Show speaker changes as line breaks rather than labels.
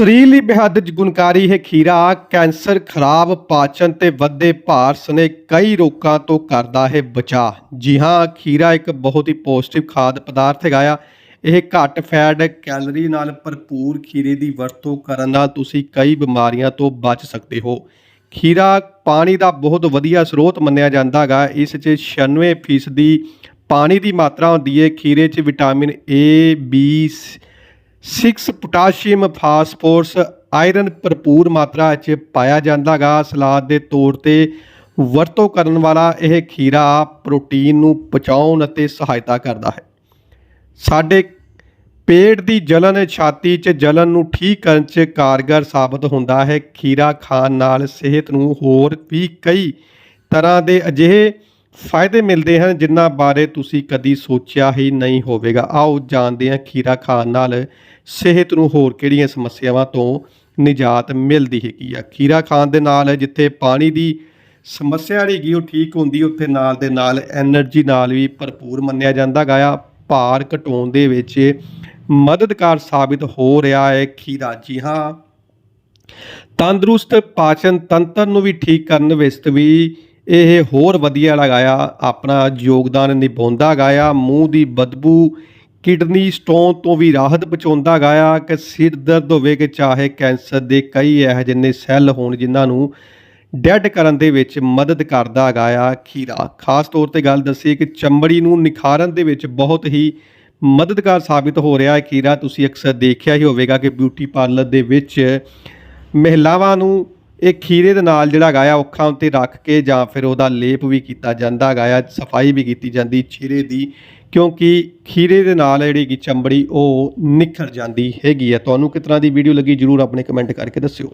ਸਰੀਰ ਲਈ ਬੇਹੱਦ ਗੁਣਕਾਰੀ ਹੈ ਖੀਰਾ ਕੈਂਸਰ, ਖਰਾਬ ਪਾਚਨ ਤੇ ਵੱਧਦੇ ਭਾਰ ਸਨੇ ਕਈ ਰੋਗਾਂ ਤੋਂ ਕਰਦਾ ਹੈ ਬਚਾ ਜੀ ਹਾਂ, ਖੀਰਾ ਇੱਕ ਬਹੁਤ ਹੀ ਪੌਸ਼ਟਿਕ ਖਾਦ ਪਦਾਰਥ ਹੈਗਾ ਆ। ਇਹ ਘੱਟ ਫੈਟ, ਕੈਲਰੀ ਨਾਲ ਭਰਪੂਰ ਖੀਰੇ ਦੀ ਵਰਤੋਂ ਕਰਨ ਨਾਲ ਤੁਸੀਂ ਕਈ ਬਿਮਾਰੀਆਂ ਤੋਂ ਬਚ ਸਕਦੇ ਹੋ। ਖੀਰਾ ਪਾਣੀ ਦਾ ਬਹੁਤ ਵਧੀਆ ਸਰੋਤ ਮੰਨਿਆ ਜਾਂਦਾ ਹੈਗਾ। ਇਸ 'ਚ 96% ਦੀ ਪਾਣੀ ਦੀ ਮਾਤਰਾ ਹੁੰਦੀ ਹੈ। ਖੀਰੇ 'ਚ vitamin A, B 6 potassium phosphorus iron ਭਰਪੂਰ ਮਾਤਰਾ 'ਚ ਪਾਇਆ ਜਾਂਦਾਗਾ। ਸਲਾਦ ਦੇ ਤੌਰ ਤੇ ਵਰਤੋਂ ਕਰਨ ਵਾਲਾ ਇਹ ਖੀਰਾ ਪ੍ਰੋਟੀਨ ਨੂੰ ਪਚਾਉਣ ਅਤੇ ਸਹਾਇਤਾ ਕਰਦਾ ਹੈ। ਸਾਡੇ ਪੇਟ ਦੀ ਜਲਨ ਛਾਤੀ 'ਚ ਜਲਨ ਨੂੰ ਠੀਕ ਕਰਨ 'ਚ ਕਾਰਗਰ ਸਾਬਤ ਹੁੰਦਾ ਹੈ। ਖੀਰਾ ਖਾਣ ਨਾਲ ਸਿਹਤ ਨੂੰ ਹੋਰ ਵੀ ਕਈ ਤਰ੍ਹਾਂ ਦੇ ਅਜਿਹੇ ਫਾਇਦੇ ਮਿਲਦੇ ਹਨ, ਜਿਨ੍ਹਾਂ ਬਾਰੇ ਤੁਸੀਂ ਕਦੀ ਸੋਚਿਆ ਹੀ ਨਹੀਂ ਹੋਵੇਗਾ। ਆਓ ਜਾਣਦੇ ਹਾਂ ਖੀਰਾ ਖਾਣ ਨਾਲ ਸਿਹਤ ਨੂੰ ਹੋਰ ਕਿਹੜੀਆਂ ਸਮੱਸਿਆਵਾਂ ਤੋਂ ਨਿਜਾਤ ਮਿਲਦੀ ਹੈਗੀ ਆ। ਖੀਰਾ ਖਾਣ ਦੇ ਨਾਲ ਜਿੱਥੇ ਪਾਣੀ ਦੀ ਸਮੱਸਿਆ ਜਿਹੜੀ ਹੈਗੀ ਉਹ ਠੀਕ ਹੁੰਦੀ, ਉੱਥੇ ਨਾਲ ਦੇ ਨਾਲ એનર્ਜੀ ਨਾਲ ਵੀ ਭਰਪੂਰ ਮੰਨਿਆ ਜਾਂਦਾ ਗਾ। ਆ ਭਾਰ ਘਟਾਉਣ ਦੇ ਵਿੱਚ ਮਦਦਗਾਰ ਸਾਬਿਤ ਹੋ ਰਿਹਾ ਹੈ ਖੀਰਾ। ਜੀ ਹਾਂ, ਤੰਦਰੁਸਤ ਪਾਚਨ ਤੰਤਰ ਨੂੰ ਵੀ ਠੀਕ ਕਰਨ ਵਿੱਚ ਵੀ ਇਹ ਹੋਰ ਵਧੀਆ ਲਗਾਇਆ ਆਪਣਾ ਯੋਗਦਾਨ ਨਿਭਾਉਂਦਾ ਗਾਇਆ, ਮੂੰਹ ਦੀ ਬਦਬੂ, ਕਿਡਨੀ ਸਟੋਨ ਤੋਂ ਵੀ ਰਾਹਤ ਪਹੁੰਚਾਉਂਦਾ ਗਾਇਆ, ਕਿ ਸਿਰ ਦਰਦ ਹੋਵੇ ਕਿ ਚਾਹੇ ਕੈਂਸਰ ਦੇ ਕਈ ਇਹੋ ਜਿਹੇ ਸੈੱਲ ਹੋਣ ਜਿਨ੍ਹਾਂ ਨੂੰ ਡੈਡ ਕਰਨ ਦੇ ਵਿੱਚ ਮਦਦ ਕਰਦਾ ਗਾਇਆ ਖੀਰਾ। ਖਾਸ ਤੌਰ ਤੇ ਗੱਲ ਦੱਸੀ ਕਿ ਚਮੜੀ ਨੂੰ ਨਿਖਾਰਨ ਦੇ ਵਿੱਚ ਬਹੁਤ ਹੀ ਮਦਦਗਾਰ ਸਾਬਿਤ ਹੋ ਰਿਹਾ ਹੈ ਖੀਰਾ। ਤੁਸੀਂ ਅਕਸਰ ਦੇਖਿਆ ਹੀ ਹੋਵੇਗਾ ਕਿ ਬਿਊਟੀ ਪਾਰਲਰ ਦੇ ਵਿੱਚ ਮਹਿਲਾਵਾਂ ਨੂੰ ਇਹ ਖੀਰੇ ਦੇ ਨਾਲ ਜਿਹੜਾ ਗਾਇਆ ਔਖਾਂ ਉੱਤੇ ਰੱਖ ਕੇ ਜਾਂ ਫਿਰ ਉਹਦਾ ਲੇਪ ਵੀ ਕੀਤਾ ਜਾਂਦਾ ਗਾਇਆ ਸਫ਼ਾਈ ਵੀ ਕੀਤੀ ਜਾਂਦੀ ਖੀਰੇ ਦੀ, ਕਿਉਂਕਿ ਖੀਰੇ ਦੇ ਨਾਲ ਜਿਹੜੀ ਕਿ ਚਮੜੀ, ਉਹ ਨਿਖਰ ਜਾਂਦੀ ਹੈਗੀ ਹੈ ਤੁਹਾਨੂੰ ਕਿਸ ਤਰ੍ਹਾਂ ਦੀ ਵੀਡੀਓ ਲੱਗੀ, ਜਰੂਰ ਆਪਣੇ ਕਮੈਂਟ ਕਰਕੇ ਦੱਸਿਓ।